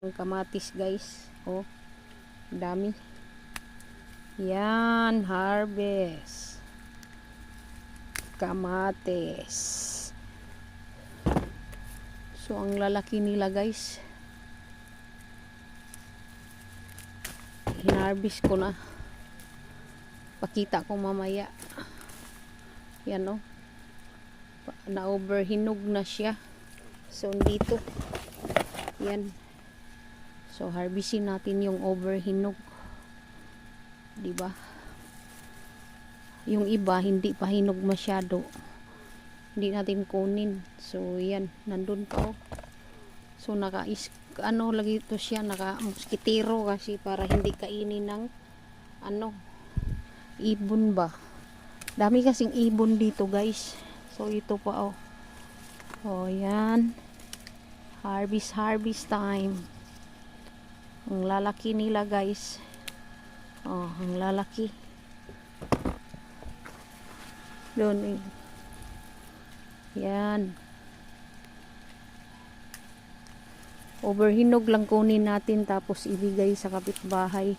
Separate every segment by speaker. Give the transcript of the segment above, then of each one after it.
Speaker 1: Ang kamatis guys. Oh. Dami. Yan, harvest. Kamatis. So, ang lalaki nila guys. Hinarvest ko na. Pakita ko mamaya. Yan oh. Pa- Na-overhinog na siya. So, dito. Yan. So, harvestin natin yung overhinog. 'Di ba? Yung iba, hindi pa hinog masyado. Hindi natin kunin. So, yan. Nandun pa, oh. So, naka ano lagi to siya, naka mosquitero kasi para hindi kainin ng ano, ibon ba. Dami kasing ibon dito, guys. So, ito pa, oh. Oh, yan. Harvest, harvest time. Ang lalaki nila guys. Oh, ang lalaki. Doon eh. Yan. Overhinog lang kunin natin tapos ibigay sa kapitbahay.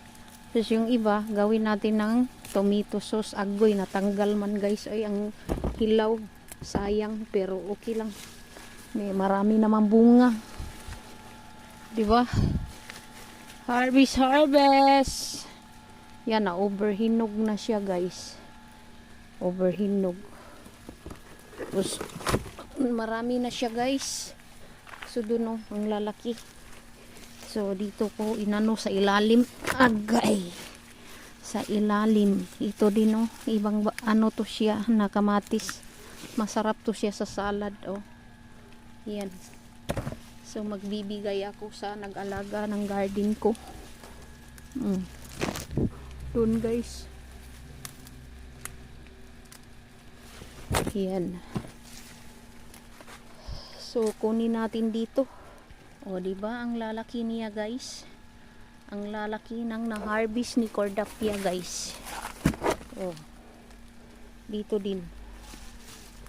Speaker 1: Tapos yung iba, gawin natin ng tomato sauce agoy. Natanggal man guys. Ay, ang hilaw. Sayang, pero okay lang. May marami naman bunga. Di ba? Harvest, harvest! Yan na, overhinog na siya guys. Overhinog. Tapos, marami na siya guys. So, dun oh, ang lalaki. So, dito ko inano sa ilalim. Agay! Sa ilalim. Ito din oh, ibang ba- ano to siya, nakamatis. Masarap to siya sa salad oh. Yan. So magbibigay ako sa nag-alaga ng garden ko. Mm. Doon guys. Yan. So kunin natin dito. O ba ang lalaki niya guys? Ang lalaki ng na-harvest ni Cordapia guys. O. Dito din.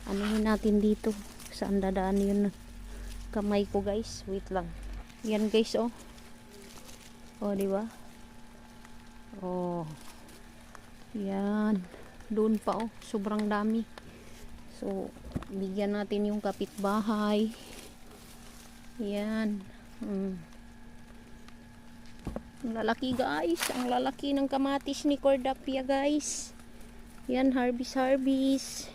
Speaker 1: Anuhin natin dito. Saan dadaan yun? Kamay ko guys. Wait lang. Yan guys oh. Oh di ba? Oh. Yan. Doon pa oh. Sobrang dami. So bigyan natin yung kapitbahay. Yan. Mm. lalaki guys. Ang lalaki ng kamatis ni Cordapia guys. Yan harvest harvest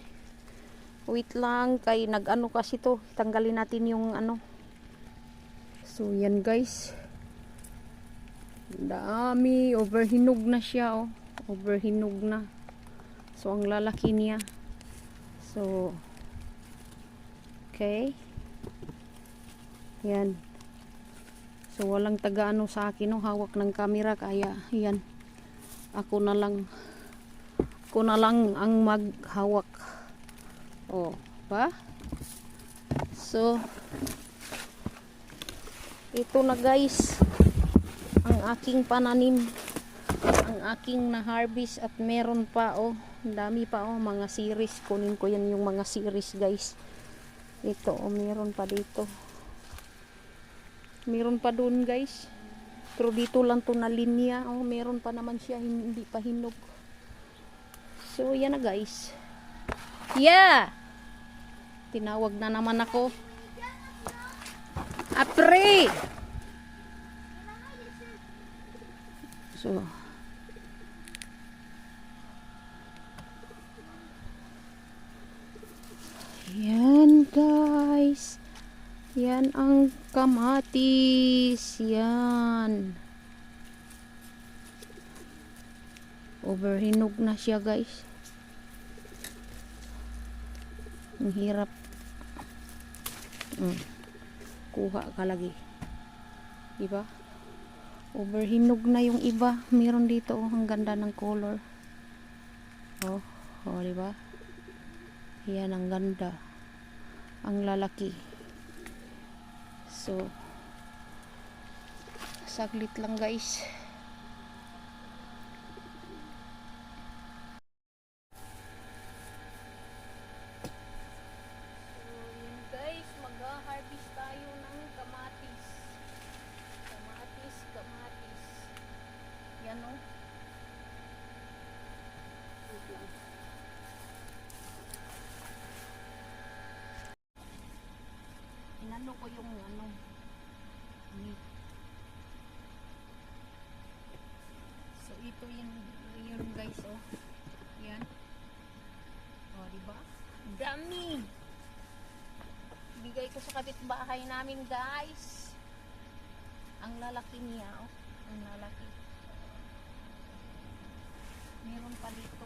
Speaker 1: wait lang kay nag-ano kasi to tanggalin natin yung ano. So yan guys. Dami overhinog na siya oh. Overhinog na. So ang lalaki niya. So okay. Yan. So walang taga ano sa akin oh. Hawak ng camera kaya yan. Ako na lang ako na lang ang maghawak Oh, ba? So, ito na guys, ang aking pananim, ang aking na-harvest at meron pa oh, dami pa oh, mga series. Kunin ko yan yung mga series guys. Ito oh, meron pa dito. Meron pa doon guys. Pero dito lang to na linya. Oh, meron pa naman siya, hindi pa hinog. So, yan na guys. Yeah! Tinawag na naman ako. Apre! So, yan guys. Yan ang kamatis. Yan. Overhinog na siya guys. Ang hirap. Mm. Kuha ka lagi. Diba? Overhinog na yung iba. Meron dito, oh, ang ganda ng color. Oh, oh, diba? Yan, ang ganda. Ang lalaki. So, saglit lang guys. guys, mag-harvest tayo ng kamatis. Kamatis. ano. Wait lang. Inano ko yung ano. meat. So ito yun, yun guys oh. Yan. Oh, di ba? Dami. Bigay ko sa kapitbahay namin, guys. Ang lalaki niya, oh. Ang lalaki. Meron pa dito.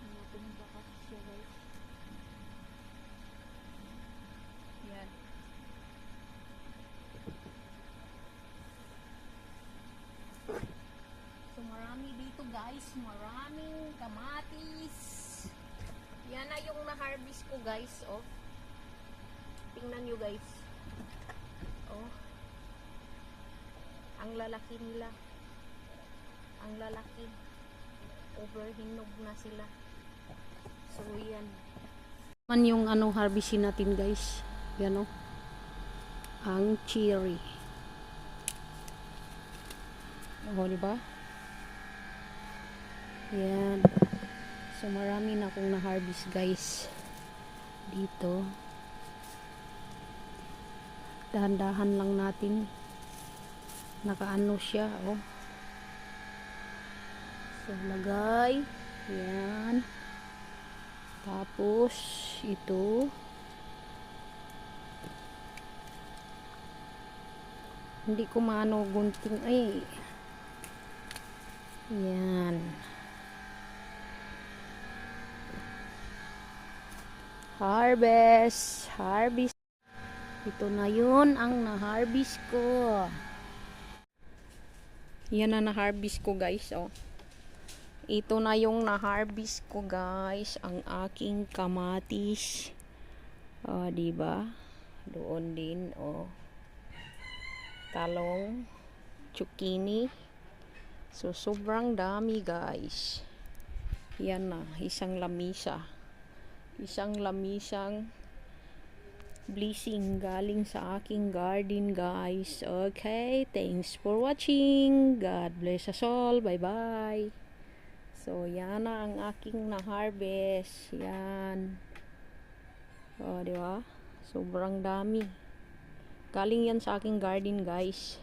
Speaker 1: Hanapin mo baka siya, guys. Yan. So marami dito guys, maraming kamatis. Yan na yung na-harvest ko guys, oh. Tingnan nyo guys. Oh. Ang lalaki nila. Ang lalaki. Overhinog na sila. So yan. Man yung ano harvestin natin guys. Yan oh. Ang cherry. Oh, di ba? Yan. So, marami na akong na-harvest, guys. Dito. Dahan-dahan lang natin. Nakaano siya, oh. So, lagay. Yan. Tapos, ito. Hindi ko maano gunting. Ay, yan. Harvest. Harvest. Ito na yun ang na-harvest ko. Yan na na-harvest ko guys. Oh. Ito na yung na-harvest ko guys. Ang aking kamatis. Oh, di ba? Doon din. Oh. Talong. Zucchini. So, sobrang dami guys. Yan na, isang lamisa. Isang lamisang blessing galing sa aking garden guys. Okay, thanks for watching. God bless us all. Bye-bye. So, yan na ang aking na-harvest. Yan. O, di ba? Sobrang dami. Galing yan sa aking garden guys.